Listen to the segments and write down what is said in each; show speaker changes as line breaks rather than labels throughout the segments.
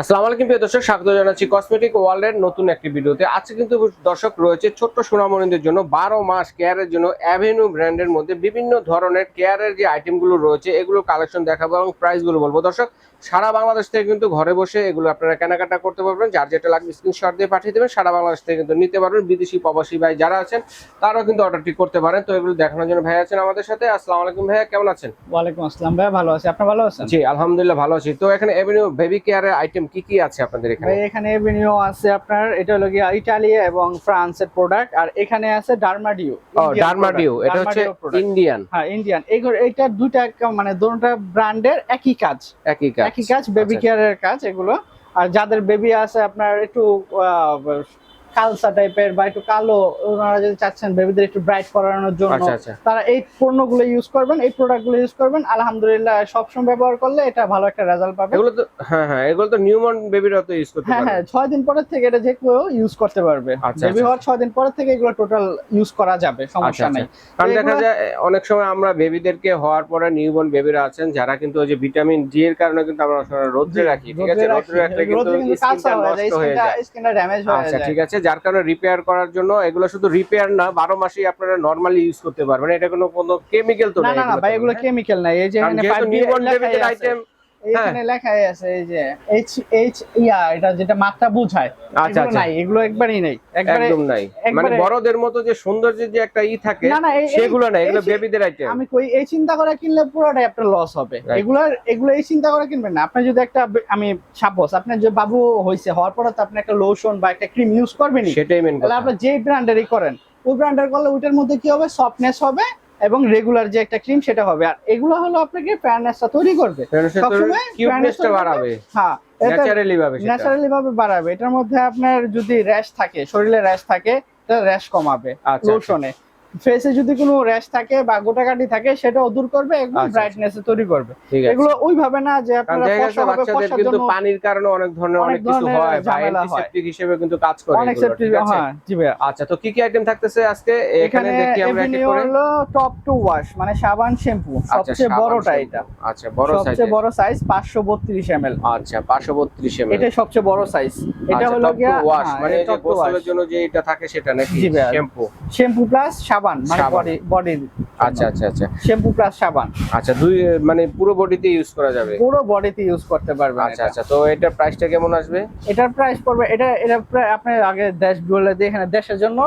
আসসালামু আলাইকুম প্রিয় দর্শক, স্বাগত জানাচ্ছি কসমেটিক ওয়ার্ল্ডের নতুন একটি ভিডিওতে। আজকে কিন্তু দর্শক রয়েছে ছোট্ট সোনামণিদের জন্য বারো মাস কেয়ারের জন্য অ্যাভেনিউ ব্র্যান্ডের মধ্যে বিভিন্ন ধরনের কেয়ারের যে আইটেমগুলো রয়েছে এগুলো কালেকশন দেখাবো এবং প্রাইসগুলো বলব। দর্শক সারা বাংলাদেশ থেকে কিন্তু ঘরে বসে এগুলো আপনারা কেনাকাটা করতে পারবেন। যার যেটা লাগবে স্ক্রিনশট দিয়ে পাঠিয়ে দেবেন। সারা বাংলাদেশ থেকে কিন্তু নিতে পারবেন। বিদেশি প্রবাসী ভাই যারা আছেন তারাও কিন্তু অর্ডারটি করতে পারেন। তো এগুলো দেখানোর জন্য ভাই আছেন আমাদের সাথে। আসসালামু আলাইকুম ভাইয়া কেমন আছেন?
ওয়ালাইকুম আসসালাম ভাই ভালো আছি। আপনি ভালো আছেন?
জি আলহামদুলিল্লাহ ভালো আছি। তো এখানে এভিনিউ বেবি কেয়ারের আইটেম কি কি আছে আপনাদের এখানে?
ভাই এখানে এভিনিউ আছে আপনার এটা হলো গিয়া ইটালি এবং ফ্রান্সের প্রোডাক্ট আর এখানে আছে ডার্মাডিও
ও ডার্মাডিও এটা হচ্ছে ইন্ডিয়ান
হ্যাঁ ইন্ডিয়ান এগুলো এটা দুইটা মানে দুটো ব্র্যান্ডের একই কাজ।
একই কাজ।
একই কাজ বেবি
আচ্ছা।
কেয়ারের কাজ এগুলো আর যাদের বেবি আছে আপনার একটু কালসা টাইপের বা একটু কালো ওনারা যদি চাচ্ছেন বেবিদের একটু ব্রাইট করানোর জন্য
আচ্ছা আচ্ছা।
তারা এই পণ্যগুলো ইউজ করবেন এই প্রোডাক্টগুলো ইউজ করবেন আলহামদুলিল্লাহ সবসময় ব্যবহার করলে এটা ভালো একটা রেজাল্ট পাবে
এগুলো তো হ্যাঁ হ্যাঁ এগুলো তো নিউমন বেবিরা তো ইউজ করতে
হ্যাঁ
পারে
হ্যাঁ ছয় দিন পরের থেকে এটা যে কেউ ইউজ করতে পারবে। বেবি
আচ্ছা।
হওয়ার ছয় দিন পরের থেকে এগুলো টোটাল ইউজ করা যাবে সমস্যা নাই।
কারণ দেখা যায় অনেক সময় আমরা বেবিদেরকে হওয়ার পরে নিউবর্ন বেবিরা আছেন যারা কিন্তু ওই যে ভিটামিন ডি এর কারণে কিন্তু আমরা রোদ্রে রাখি ঠিক আছে? রোদ্রে রাখলে কিন্তু স্কিনটা
হয়ে যায়
নষ্ট হয়ে যায়।
স্কিনটা ড্যামেজ হয়ে
আচ্ছা ঠিক আছে যার কারণে রিপেয়ার করার জন্য এগুলো শুধু রিপেয়ার না বারো মাসেই আপনারা নর্মালি ইউজ করতে পারবেন। এটা কোনো কোনো কেমিক্যাল তো
না না ভাই এগুলো কেমিক্যাল না এই যে।
আইটেম
এখানে লেখাই আছে এই যে এইচ এইচ ইয়া এটা যেটা মাত্রা বোঝায়।
আচ্ছা আচ্ছা।
নাই এগুলো একবারই নাই।
একদম নাই। মানে বড়দের মতো যে সৌন্দর্যের যে একটা ই থাকে সেগুলো না এগুলো বেবিদের আইটেম
আমি কই এই চিন্তা করে কিনলে পুরোটাই আপনার লস হবে. এগুলার এগুলো এই চিন্তা করে কিনবেন না। আপনি যদি একটা আমি সাপোজ আপনার যে বাবু হয়েছে হওয়ার পরে তো আপনি একটা লোশন বা একটা ক্রিম ইউজ করবেনই।
সেটাই মেন
তাহলে
কথা।
আপনি যে ব্র্যান্ডেরই করেন ওই ব্র্যান্ডের করলে ওইটার মধ্যে কি হবে? সফটনেস হবে এবং রেগুলার যে একটা ক্রিম সেটা হবে। আর এগুলো হলো আপনাকে ফেয়ারনেসটা তৈরি করবে। সবসময়
বাড়াবে।
হ্যাঁ
ন্যাচারালি ভাবে
ন্যাচারালি ভাবে বাড়াবে। এটার মধ্যে আপনার যদি র্যাশ থাকে শরীরে র্যাশ থাকে তাহলে র্যাশ কমাবে
আচ্ছা,
লোশনে ফেসে যদি কোনো র্যাশ থাকে বা গোটাকাটি থাকে সেটাও দূর করবে এবং
আচ্ছা,
ব্রাইটনেস তৈরি করবে। এগুলো ওইভাবে না যে আপনারা
বাচ্চাদের কিন্তু পানির কারণে অনেক ধরনের
অনেক
কিছু হয় বা
ঝামেলা
হিসেবে কিন্তু কাজ করে
অনেক সেফটি হ্যাঁ জি ভাইয়া।
আচ্ছা তো কি কি আইটেম থাকতেছে আজকে? এখানে দেখি আমরা এক করে
হলো টপ টু ওয়াশ মানে সাবান শ্যাম্পু।
আচ্ছা
সবচেয়ে বড়টা এটা।
আচ্ছা বড় সাইজ
সবচেয়ে বড় সাইজ পাঁচশো বত্রিশ এম এল
আচ্ছা 532 ml
এটা সবচেয়ে বড় সাইজ এটা হলো গিয়া
ওয়াশ
হ্যাঁ,
মানে যে। গোসলের জন্য যে এটা থাকে সেটা নাকি? শ্যাম্পু।
শ্যাম্পু প্লাস সাবান মানে। বডি বডির
আচ্ছা আচ্ছা আচ্ছা।
শ্যাম্পু প্লাস সাবান।
আচ্ছা দুই মানে পুরো বডিতে ইউজ করা যাবে?
পুরো বডিতে ইউজ করতে পারবে
আচ্ছা আচ্ছা তো এটার প্রাইসটা কেমন আসবে?
এটার প্রাইস পড়বে এটা এটা প্রায় আপনার আগে দেশ বলে দিয়ে এখানে দেশের জন্য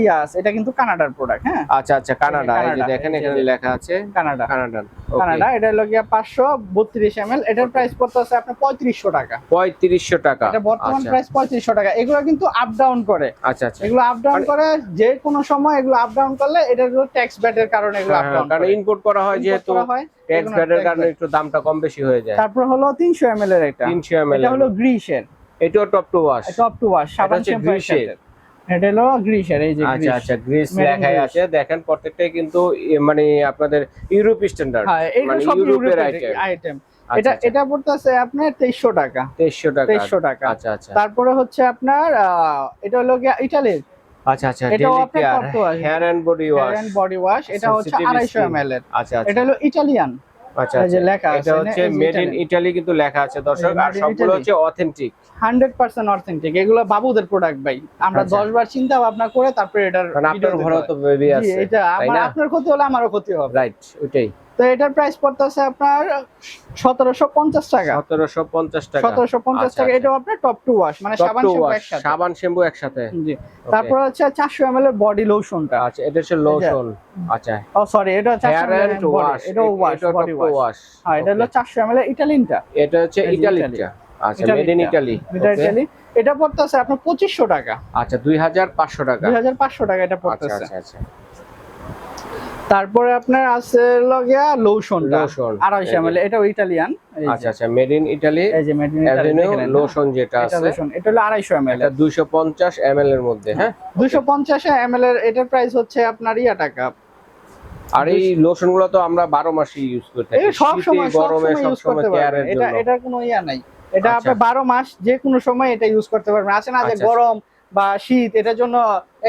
ইয়া আছে এটা কিন্তু কানাডার প্রোডাক্ট হ্যাঁ?
আচ্ছা আচ্ছা কানাডা এই যে দেখেন এখানে লেখা আছে
কানাডা
কানাডান
কানাডা এটা হলো গিয়া পাঁচশো বত্রিশ এম এল এটার প্রাইস পড়তেছে আপনার পঁয়ত্রিশশো টাকা।
পঁয়ত্রিশশো টাকা।
এটা বর্তমান
আচ্ছা।
প্রাইস পঁয়ত্রিশশো টাকা। এগুলো কিন্তু আপ ডাউন করে।
আচ্ছা আচ্ছা।
এগুলো আপ ডাউন
মানে-
করে যে কোনো সময় এগুলো আপ ডাউন করলে এটা ট্যাক্স ব্যাটের কারণে এগুলো
হ্যাঁ,
আপ
হ্যাঁ,
ডাউন
কারণ ইনপুট করা হয় যেহেতু
হয়
ট্যাক্স ব্যাটের কারণে একটু দামটা কম বেশি হয়ে যায়।
তারপর হলো তিনশো এম এল এর এটা।
300 ml
এটা হলো গ্রিসের
এটাও top to wash
top to wash সাবান শ্যাম্পু। এটা হলো গ্রিসের এই যে
আচ্ছা আচ্ছা গ্রিস লেখাই আছে। দেখেন প্রত্যেকটাই কিন্তু মানে আপনাদের ইউরোপ স্ট্যান্ডার্ড
হ্যাঁ এটা
মানে
সব
ইউরোপের
ইউরোপের
আইটেম
আইটেম
আচ্ছা
এটা এটা পড়তেছে আপনার টাকা।
2300 টাকা।
টাকা।
আচ্ছা আচ্ছা।
তারপরে হচ্ছে আপনার এটা হলো ইটালির।
আচ্ছা আচ্ছা
এটাও আপনার।
Hair and body wash
body wash এটা হচ্ছে
Sensitive
আড়াইশো এম এল এর।
আচ্ছা আচ্ছা।
এটা হলো ইটালিয়ান।
আচ্ছা
যে
লেখা
লেখা
এটা
আছে,
হচ্ছে মেড ইন। ইটালি কিন্তু লেখা আছে দর্শক। আর সবগুলো হচ্ছে অথেন্টিক
হান্ড্রেড পার্সেন্ট অথেন্টিক এগুলো বাবুদের প্রোডাক্ট ভাই। আমরা
আচ্ছা।
দশ বার চিন্তা ভাবনা করে তারপরে এটার
আপনার ঘরে তো বেবি আছে
এটা আমার আপনার ক্ষতি হলে আমারও ক্ষতি হবে।
রাইট ওইটাই।
তো এটার প্রাইস পড়তেছে আপনার সতেরোশো পঞ্চাশ টাকা।
1750 টাকা।
সতেরোশো পঞ্চাশ
আচ্ছা,
টাকা
আচ্ছা।
এটাও আপনার টপ টু ওয়াশ মানে সাবান শ্যাম্পু একসাথে।
সাবান শ্যাম্পু একসাথে।
জি তারপর হচ্ছে চারশো এম এল এর বডি লোশনটা
আচ্ছা এটা হচ্ছে লোশন আচ্ছা।
ও সরি এটা
ওয়াশ
এটা ওয়াশ বডি ওয়াশ হ্যাঁ এটা হলো চারশো এম এল এর ইটালিনটা
এটা হচ্ছে ইটালিটা আচ্ছা মেড ইন ইটালি
ইটালি এটা পড়তেছে আপনার পঁচিশশো টাকা।
আচ্ছা 2500 টাকা।
দুই হাজার পাঁচশো টাকা এটা
আচ্ছা
পড়তেছে।
আচ্ছা আচ্ছা।
তারপরে আপনার আছে লগিয়া
লোশন।
আড়াইশো এম এল এটাও ইটালিয়ান।
আচ্ছা আচ্ছা মেড ইন ইটালি
এই যে মেড ইন
অ্যাভিনিউ লোশন যেটা আছে।
লোশন এটা হলো আড়াইশো এম এল
এটা 250 ml এর মধ্যে হ্যাঁ?
দুশো পঞ্চাশ এম এর এটার প্রাইস হচ্ছে আপনার ইয়া টাকা
আর এই লোশনগুলো তো আমরা 12 মাসই ইউজ করে থাকি।
সব সময়
গরমে সব সময়
করতে
কেয়ারের
পারবেন এটা
জন্য।
এটার কোনো ইয়া নাই। এটা
আচ্ছা।
আপনি বারো মাস যে কোনো সময় এটা ইউজ করতে পারবেন। আছে না যে
আচ্ছা,
গরম বা শীত এটার জন্য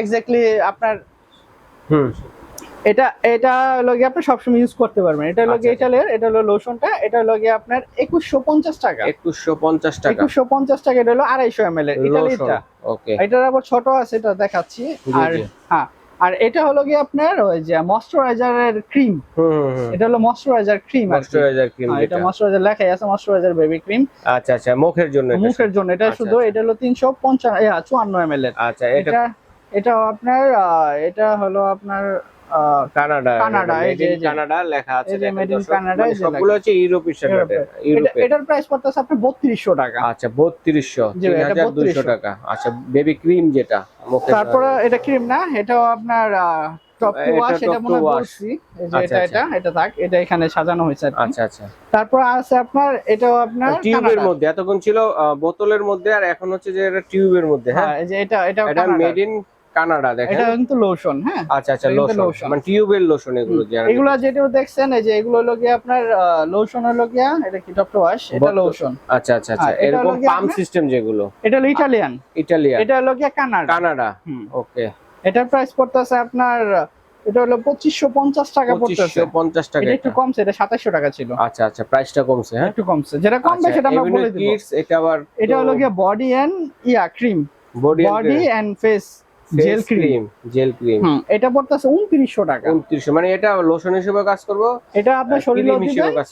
এক্স্যাক্টলি আপনার
হুম।
এটা এটা হলো গিয়ে আপনি সবসময় ইউজ করতে পারবেন এটা হলো
আচ্ছা,
গিয়ে
আচ্ছা।
ইটালির এটা হলো লোশনটা এটা হলো গিয়ে আপনার একুশশো পঞ্চাশ টাকা
একুশশো পঞ্চাশ টাকা
একুশশো পঞ্চাশ টাকা এটা হলো আড়াইশো এম এল এর ইটালিটা
ওকে
এটার আবার ছোট আছে এটা দেখাচ্ছি আর হ্যাঁ আর এটা হলো গিয়ে আপনার ওই যে ময়শ্চারাইজারের ক্রিম এটা হলো ময়শ্চারাইজার ক্রিম
ময়শ্চারাইজার ক্রিম
হ্যাঁ, এটা ময়শ্চারাইজার লেখাই আছে ময়শ্চারাইজার বেবি ক্রিম
আচ্ছা আচ্ছা মুখের জন্য এটা
মুখের জন্য এটা
আচ্ছা,
শুধু
আচ্ছা।
এটা হলো তিনশো পঞ্চান্ন চুয়ান্ন এম এর
আচ্ছা এটা
এটা এটা আপনার এটা হলো আপনার
কানাডা
কানাডা, এই যে-
কানাডা লেখা আছে
এই in
দর্শক।
Canada,
মানে সবগুলো হচ্ছে
এটা- এটার প্রাইস পড়তেছে আপনার বত্রিশশো টাকা।
আচ্ছা বত্রিশশো
জি,
তিন
এটা
হাজার দুইশো
3200
টাকা। আচ্ছা বেবি ক্রিম যেটা
তারপরে এটা ক্রিম না এটাও আপনার টপ টু ওয়াশ এটা মনে বলছি এই যে
আচ্ছা,
এটা এটা এটা থাক এটা এখানে সাজানো হয়েছে
আচ্ছা আচ্ছা।
তারপর আছে আপনার এটাও আপনার
টিউবের মধ্যে এতক্ষণ ছিল বোতলের মধ্যে আর এখন হচ্ছে যে এটা টিউবের মধ্যে হ্যাঁ?
হ্যাঁ এই যে এটা এটা
এটা মেড ইন কানাডা দেখেন।
এটা কিন্তু লোশন হ্যাঁ?
আচ্ছা আচ্ছা লোশন মানে টিউবের লোশন এগুলো যারা
এগুলো যেটা দেখছেন এই যে এগুলো হলো গিয়ে আপনার লোশন হলো গিয়া এটা কি টু ওয়াশ এটা লোশন
আচ্ছা আচ্ছা আচ্ছা।
হ্যাঁ,
এরকম পাম্প সিস্টেম যেগুলো।
এটা হলো ইটালিয়ান
ইটালিয়া
এটা হলো গিয়া কানাডা
কানাডা ওকে
এটার প্রাইস পড়তেছে আপনার এটা হলো পঁচিশশো পঞ্চাশ টাকা পড়তেছে।
পঁচিশশো পঞ্চাশ টাকা
একটু কমছে এটা সাতাশশো টাকা ছিল।
আচ্ছা আচ্ছা প্রাইসটা কমছে হ্যাঁ?
একটু কমছে। যেটা কমবে
আচ্ছা,
সেটা আমরা বলে দিব।
এটা আবার
এটা হলো গিয়ে body and yeah cream
body
body and face gel cream
gel cream
এটা পড়তেছে উনত্রিশশো টাকা।
উনত্রিশশো মানে এটা লোশন হিসেবে কাজ করব
এটা আপনার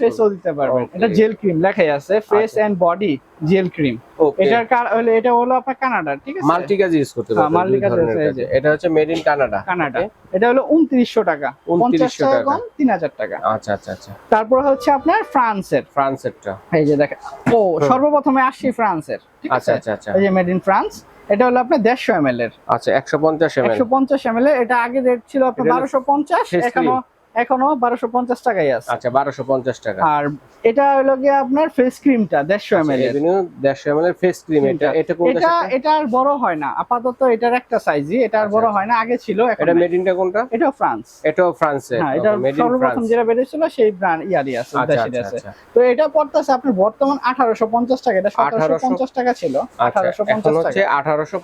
ফেসও দিতে পারবেন। এটা জেল ক্রিম লেখাই আছে face. And body gel cream এটার হলো এটা হলো আপনার কানাডার ঠিক আছে?
মাল্টি কাজ ইউজ করতে
হ্যাঁ,
পারবেন
কাজ।
এটা হচ্ছে মেড ইন কানাডা।
কানাডা এটা হলো উনত্রিশশো টাকা
2900
টাকা।
টাকা।
কম তিন হাজার টাকা।
আচ্ছা আচ্ছা আচ্ছা।
তারপর হচ্ছে আপনার ফ্রান্সের।
ফ্রান্সেরটা।
এই যে দেখেন ও সর্বপ্রথমে আসছি ফ্রান্সের ঠিক
আচ্ছা
আছে?
আচ্ছা আচ্ছা।
এই যে মেড ইন ফ্রান্স এটা হলো আপনার দেড়শো এম এর।
আচ্ছা একশো পঞ্চাশ
একশো পঞ্চাশ এম এল এটা আগে রেট ছিল আপনার বারোশো পঞ্চাশ এখনও এখনও বারোশো পঞ্চাশ টাকাই আছে।
আচ্ছা বারোশো পঞ্চাশ টাকা।
আর এটা হলো গিয়ে আপনার ফেস ক্রিমটা দেড়শো এম এর।
এভিনিউ দেড়শো এম ফেস ক্রিম এটা এটা
এটা এটা আর বড় হয় না। আপাতত এটার একটা সাইজই এটা আর
আচ্ছা,
বড়
আচ্ছা।
হয় না আগে ছিল
এটা মেড ইনটা কোনটা?
এটাও ফ্রান্স
এটাও ফ্রান্সের
হ্যাঁ এটা
মেড ইন
সর্বপ্রথম
ফ্রান্স
যেটা বেরিয়েছিল সেই ব্র্যান্ড ইয়ারই আছে
আচ্ছা আচ্ছা
আছে।
আচ্ছা।
তো এটা পড়তেছে আপনার বর্তমান আঠারোশো পঞ্চাশ টাকা এটা সতেরোশো পঞ্চাশ টাকা ছিল।
আচ্ছা
আঠারোশো পঞ্চাশ
হচ্ছে
টাকা।
আঠারোশো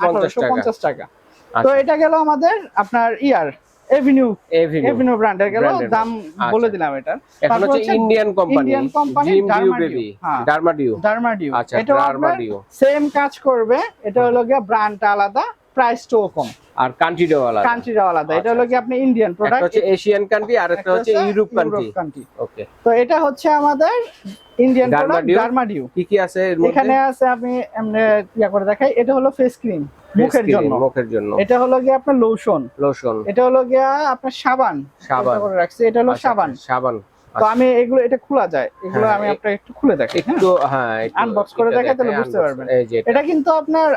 পঞ্চাশ টাকা।
তো
আচ্ছা।
এটা গেল আমাদের আপনার ইয়ার। এভিনিউ
এভিনিউ
ব্র্যান্ডের গেল দাম
আচ্ছা।
বলে দিলাম এটা।
এখন হচ্ছে Indian company Indian
company
baby Dermadew
Dermadew
আচ্ছা ডার্মাডিও
সেম কাজ করবে এটা হলো গিয়া ব্র্যান্ডটা আলাদা প্রাইসটাও কম।
আর কান্ট্রিটাও আলাদা।
কান্ট্রিটা আলাদা। এটা
আচ্ছা,
হলো গিয়ে আপনি ইন্ডিয়ান প্রোডাক্ট
হচ্ছে এশিয়ান কান্ট্রি আর একটা হচ্ছে ইউরোপ কান্ট্রি ওকে
তো এটা হচ্ছে আমাদের ইন্ডিয়ান প্রোডাক্ট? ডার্মাডিউ
কি কি আছে এর মধ্যে?
এখানে আছে আমি এমনি ইয়া করে দেখাই। এটা হলো ফেস ক্রিম মুখের জন্য।
মুখের জন্য।
এটা হলো গিয়ে আপনার লোশন
লোশন
এটা হলো গিয়া আপনার সাবান।
সাবান।
করে রাখছি। এটা হলো
আচ্ছা,
সাবান।
আচ্ছা, সাবান।
তো আমি এগুলো এটা খোলা যায়। এগুলো
হ্যাঁ,
আমি আপনাকে একটু খুলে দেখাই হ্যাঁ?
একটু হ্যাঁ
Unbox করে দেখাই তাহলে বুঝতে পারবেন। এটা কিন্তু আপনার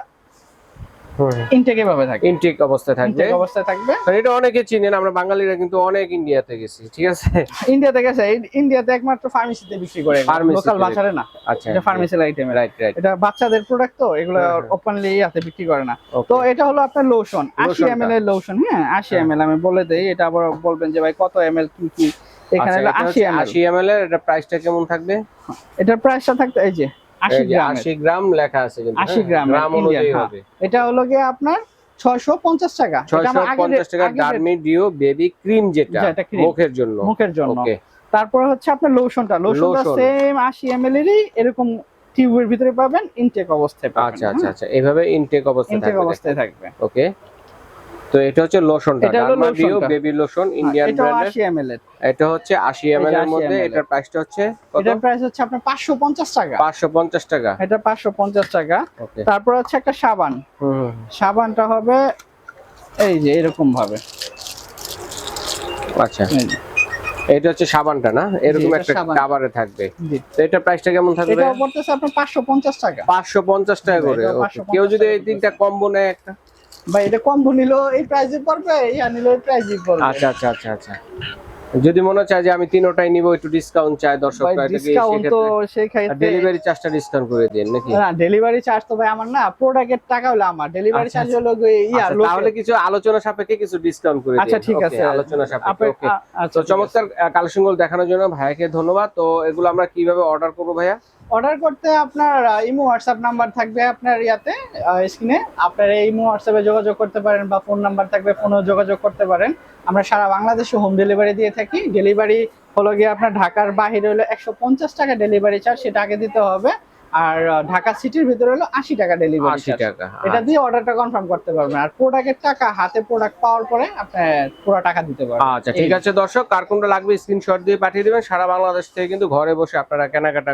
ইনটেক ভাবে থাকে।
ইনটেক অবস্থায় থাকবে।
অবস্থায় থাকবে।
এটা অনেকে চিনেন আমরা বাঙালিরা কিন্তু অনেক ইন্ডিয়াতে গেছি ঠিক আছে?
ইন্ডিয়াতে গেছে। ইন্ডিয়াতে একমাত্র ফার্মেসিতে বিক্রি করে। লোকাল বাজারে না।
আচ্ছা
এটা ফার্মেসির আইটেম
রাইট রাইট
এটা বাচ্চাদের প্রোডাক্ট তো এগুলো
হ্যাঁ, হ্যাঁ।
ওপেনলি ইয়াতে বিক্রি করে না। তো এটা হলো আপনার লোশন আশি
Lotion টা।
এম এল এর লোশন হ্যাঁ আশি
হ্যাঁ।
এম এল আমি বলে দেই এটা আবার বলবেন যে ভাই কত এম এল কি কি? এখানে হলো আশি এম এল
আশি এর এটা প্রাইসটা কেমন থাকবে?
এটার প্রাইসটা থাকতে এই যে আশি গ্রাম
লেখা আছে কিন্তু
80
হ্যাঁ?
গ্রাম, হ্যাঁ। এটা হলো গিয়ে আপনার ছয়শো পঞ্চাশ টাকা।
650 টাকা
আগে
ডার্মি ডিও বেবি ক্রিম যেটা মুখের জন্য।
মুখের জন্য। তারপরে হচ্ছে আপনার লোশনটা। সেম আশি এম এল এরই এরকম টিউবের ভিতরে পাবেন ইনটেক অবস্থায়
আচ্ছা আচ্ছা আচ্ছা। এইভাবে ইনটেক অবস্থা
ইনটেক অবস্থায় থাকবে।
ওকে তো এটা হচ্ছে লোশনটা
এটা হলো
ডার্মা বেবি লোশন
হ্যাঁ,
ইন্ডিয়ান ব্র্যান্ডের।
আশি এম এল এর।
এটা হচ্ছে 80 এম এর মধ্যে এটার প্রাইসটা হচ্ছে কত?
এটার প্রাইস হচ্ছে আপনার পাঁচশো পঞ্চাশ টাকা।
550 টাকা।
এটা পাঁচশো পঞ্চাশ টাকা। তারপর হচ্ছে একটা সাবান।
হুম
সাবানটা হবে এই যে এরকম ভাবে।
আচ্ছা। এটা হচ্ছে সাবানটা না? এরকম একটা। কাভারে থাকবে। তো এটা প্রাইসটা কেমন থাকবে?
এটাও পড়তেছে আপনার পাঁচশো পঞ্চাশ টাকা।
550 টাকা করে।
550
কেউ যদি এই তিনটা কম্বো নেয় একটা?
ভাই এটা কম নিল এই প্রাইসে পড়বে ইয়া নিল এই প্রাইসে পড়বে।
আচ্ছা আচ্ছা আচ্ছা আচ্ছা। যদি মনে চায় যে আমি তিনোটাই নিব একটু ডিসকাউন্ট চাই দর্শকরা এটা
ডিসকাউন্ট তো সেই ক্ষেত্রে
ডেলিভারি চার্জটা ডিসকাউন্ট করে দিন নাকি?
না ডেলিভারি চার্জ তো ভাই আমার না প্রোডাক্টের টাকা হলো আমার। ডেলিভারি
আচ্ছা,
চার্জ হলো গিয়ে ইয়া
আচ্ছা। তাহলে কিছু আলোচনা সাপেক্ষে কিছু ডিসকাউন্ট করে দিন।
আচ্ছা ঠিক আছে।
আলোচনা সাপেক্ষে ওকে
আচ্ছা
তো চমৎকার কালেকশনগুলো দেখানোর জন্য ভাইয়াকে ধন্যবাদ। তো এগুলো আমরা কীভাবে অর্ডার করব ভাইয়া?
অর্ডার করতে আপনার ইমো হোয়াটসঅ্যাপ নাম্বার থাকবে আপনার ইয়াতে স্ক্রিনে। আপনার ইমো হোয়াটসঅ্যাপে যোগাযোগ করতে পারেন বা ফোন নাম্বার থাকবে ফোনেও যোগাযোগ করতে পারেন। আমরা সারা বাংলাদেশে হোম ডেলিভারি দিয়ে থাকি। ডেলিভারি হলো গিয়ে আপনার ঢাকার বাহিরে হলো একশো পঞ্চাশ টাকা ডেলিভারি চার্জ সেটা আগে দিতে হবে। আর ঢাকা সিটির ভিতরে হলো আশি টাকা ডেলিভারি
টাকা
এটা দিয়ে অর্ডারটা কনফার্ম করতে পারবেন। আর প্রোডাক্টের টাকা হাতে প্রোডাক্ট পাওয়ার পরে আপনি পুরো টাকা দিতে পারবেন।
আচ্ছা ঠিক আছে দর্শক কার কোনটা লাগবে স্ক্রিনশট দিয়ে পাঠিয়ে দিবেন। সারা বাংলাদেশ থেকে কিন্তু ঘরে বসে আপনারা কেনাকাটা